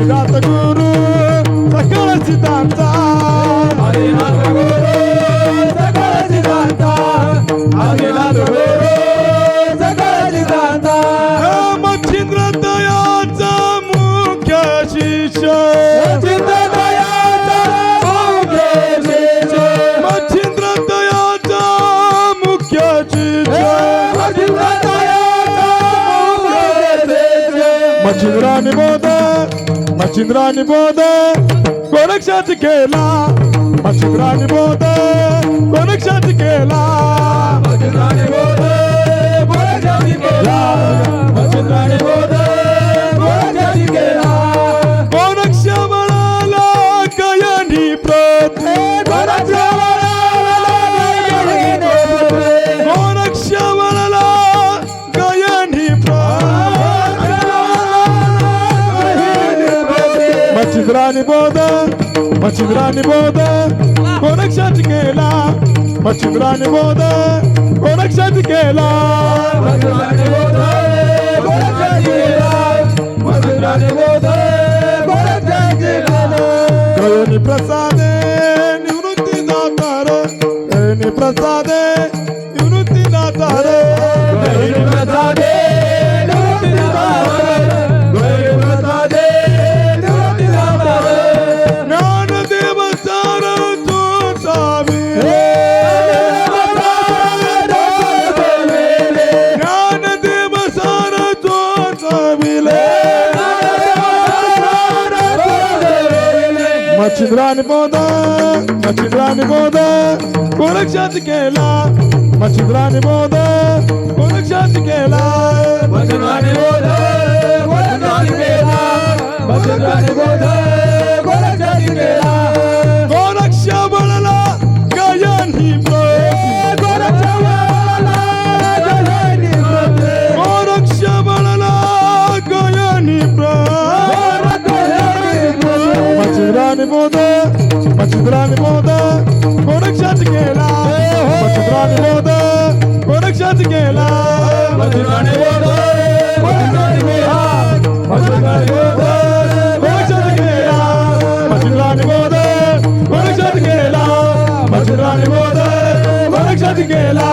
आदिनाथ गुरु सकळ सिद्धांता. आदिनाथ गुरु सकळ सिद्धांता. आदिनाथ गुरु सकळ सिद्धांता. मच्छिंद्र दयाचा मुख्य शिष्य. चिंतनयाचा मुख्य शिष्य. मच्छिंद्र दयाचा मुख्य शिष्य. चिंतनयाचा मुख्य शिष्य. मच्छिंद्राने बोध मच्छिंद्राने बोध गोरक्षात केला. मच्छिंद्राने बोध गोरक्षात केला. मच्छिंद्राने बोध मच्छिंद्राने बोध गोरक्षात केला? मच्छिंद्राने बोध गोरक्षात केला? मच्छिंद्राने बोध मच्छिंद्राने बोध गोरक्षात केला. मच्छिंद्राने बोध गोरक्षात केला. गोरक्ष निबोध मच्छिंद्रा निबोध गोरक्षात गेला मच्छिंद्रा निबोध गोरक्षात गेला मच्छिंद्रा निबोध गोरक्षात गेला मच्छिंद्रा निबोध गोरक्षात गेला गेला मच्छिंद्रा निबोध गोरक्षात गेला